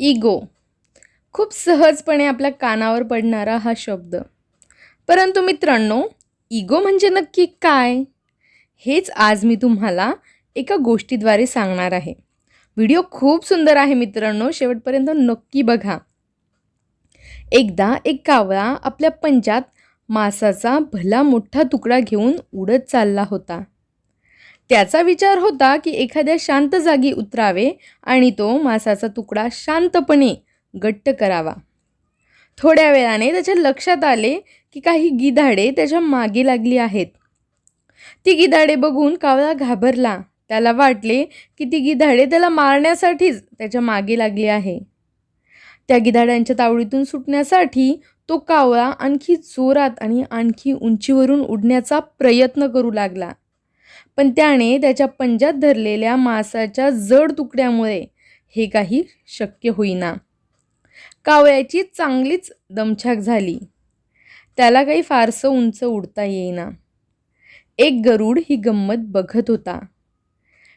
Ego खूप सहजपणे आपल्या कानावर पडणारा हा शब्द. परंतु मित्रांनो इगो म्हणजे नक्की काय? हेच आज मी तुम्हाला एका गोष्टीद्वारे सांगणार आहे. व्हिडिओ खूप सुंदर आहे मित्रांनो शेवटपर्यंत नक्की बघा. एकदा एक कावळा आपल्या पंजात मासाचा भला मोठा तुकडा घेऊन उडत चालला होता. त्याचा विचार होता की एखाद्या शांत जागी उतरावे आणि तो मासाचा तुकडा शांतपणे गट्ट करावा. थोड्या वेळाने त्याच्या लक्षात आले की काही गिधाडे त्याच्यामागे लागली आहेत. ती गिधाडे बघून कावळा घाबरला. त्याला वाटले की ती गिधाडे त्याला मारण्यासाठीच त्याच्यामागे लागली आहे. त्या गिधाड्यांच्या तावडीतून सुटण्यासाठी तो कावळा आणखी जोरात आणि आणखी उंचीवरून उडण्याचा प्रयत्न करू लागला. पण त्याने त्याच्या पंजात धरलेल्या मासाच्या जड तुकड्यामुळे हे काही शक्य होईना. कावळ्याची चांगलीच दमछाक झाली. त्याला काही फारसं उंच उडता येईना. एक गरुड ही गंमत बघत होता.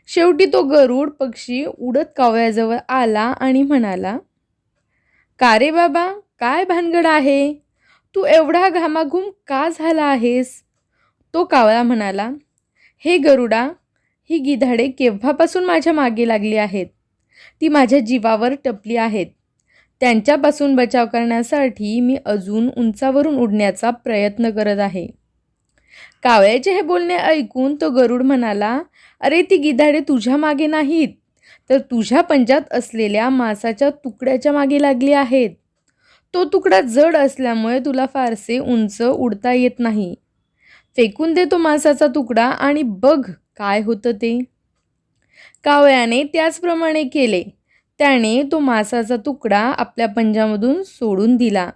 शेवटी तो गरुड पक्षी उडत कावळ्याजवळ आला आणि म्हणाला का रे बाबा काय भानगड आहे? तू एवढा घामाघूम का झाला आहेस? तो कावळा म्हणाला हे गरुडा ही गिधाडे केव्हापासून माझ्या मागे लागली आहेत? ती माझ्या जीवावर टपली आहेत. त्यांच्यापासून बचाव करण्यासाठी मी अजून उंचावरून उडण्याचा प्रयत्न करत आहे. कावळ्याचे हे बोलणे ऐकून तो गरुड म्हणाला अरे ती गिधाडे तुझ्या मागे नाहीत तर तुझ्या पंजात असलेल्या मांसाच्या तुकड्याच्या मागे लागली आहेत. तो तुकडा जड असल्यामुळे तुला फारसे उंच उडता येत नाही. फेकून दे तो मांसाचा तुकडा आणि बघ काय होतं ते. कावळ्याने त्याचप्रमाणे केले. त्याने तो मांसाचा तुकडा आपल्या पंजामधून सोडून दिला.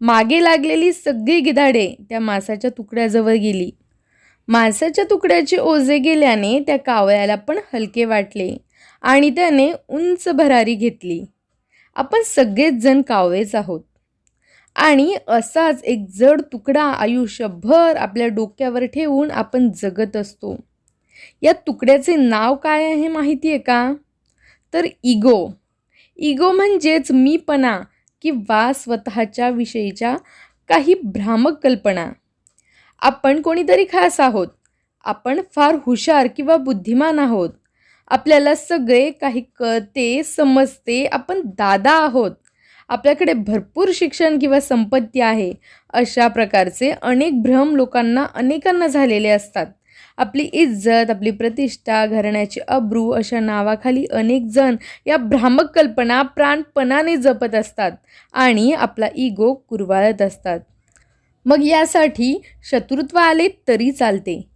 मागे लागलेली सगळी गिधाडे त्या मांसाच्या तुकड्याजवळ गेली. मांसाच्या तुकड्याचे ओझे गेल्याने त्या कावळ्याला पण हलके वाटले आणि त्याने उंच भरारी घेतली. आपण सगळेच जण कावळेच आहोत. आणि असाच एक जड तुकडा आयुष्यभर आपल्या डोक्यावर ठेवून आपण जगत असतो. या तुकड्याचे नाव काय आहे माहिती आहे का? तर इगो. इगो म्हणजेच मीपणा किंवा स्वतःच्या विषयीच्या काही भ्रामक कल्पना. आपण कोणीतरी खास आहोत. आपण फार हुशार किंवा बुद्धिमान आहोत. आपल्याला सगळे काही कळते समजते आपण दादा आहोत. आपल्याकडे भरपूर शिक्षण किंवा संपत्ती आहे अशा प्रकारचे अनेक भ्रम लोकांना अनेकांना झालेले असतात. आपली इज्जत आपली प्रतिष्ठा घराण्याची अब्रू अशा नावाखाली अनेक जण या भ्रामक कल्पना प्राणपणाने जपत असतात आणि आपला इगो कुरवाळत असतात. मग यासाठी शत्रुत्व आले तरी चालते.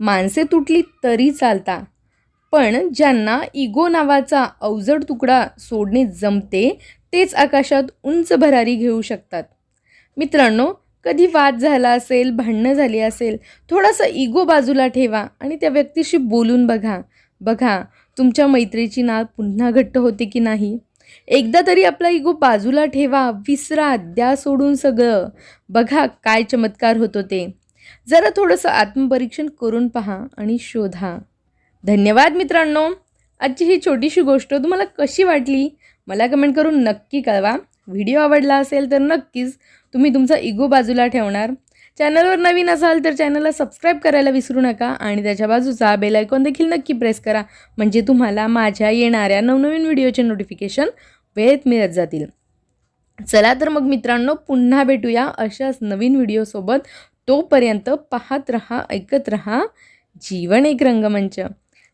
माणसे तुटली तरी चालता. पण ज्यांना इगो नावाचा अवजड तुकडा सोडणे जमते तेच आकाशात उंच भरारी घेऊ शकतात. मित्रांनो कधी वाद झाला असेल भांडणं झाली असेल थोडासा इगो बाजूला ठेवा आणि त्या व्यक्तीशी बोलून बघा. बघा तुमच्या मैत्रीची नाळ पुन्हा घट्ट होते की नाही? एकदा तरी आपला इगो बाजूला ठेवा विसरा द्या सोडून सगळं. बघा काय चमत्कार होतो ते. जरा थोडंसं आत्मपरीक्षण करून पहा आणि शोधा. धन्यवाद मित्रांनो. आजची ही छोटीशी गोष्ट तुम्हाला कशी वाटली? मला कमेंट करून नक्की कळवा. व्हिडिओ आवडला असेल तर नक्कीच तुम्ही तुमचा इगो बाजूला ठेवणार. चॅनलवर नवीन असाल तर चॅनलला सबस्क्राईब करायला विसरू नका आणि त्याच्या बाजूचा बेल आयकॉन देखील नक्की प्रेस करा. म्हणजे तुम्हाला माझ्या येणाऱ्या नवनवीन व्हिडिओचे नोटिफिकेशन वेळेत मिळत जातील. चला तर मग मित्रांनो पुन्हा भेटूया अशाच नवीन व्हिडिओसोबत तोपर्यंत पाहत रहा ऐकत रहा. जीवन एक रंगमंच.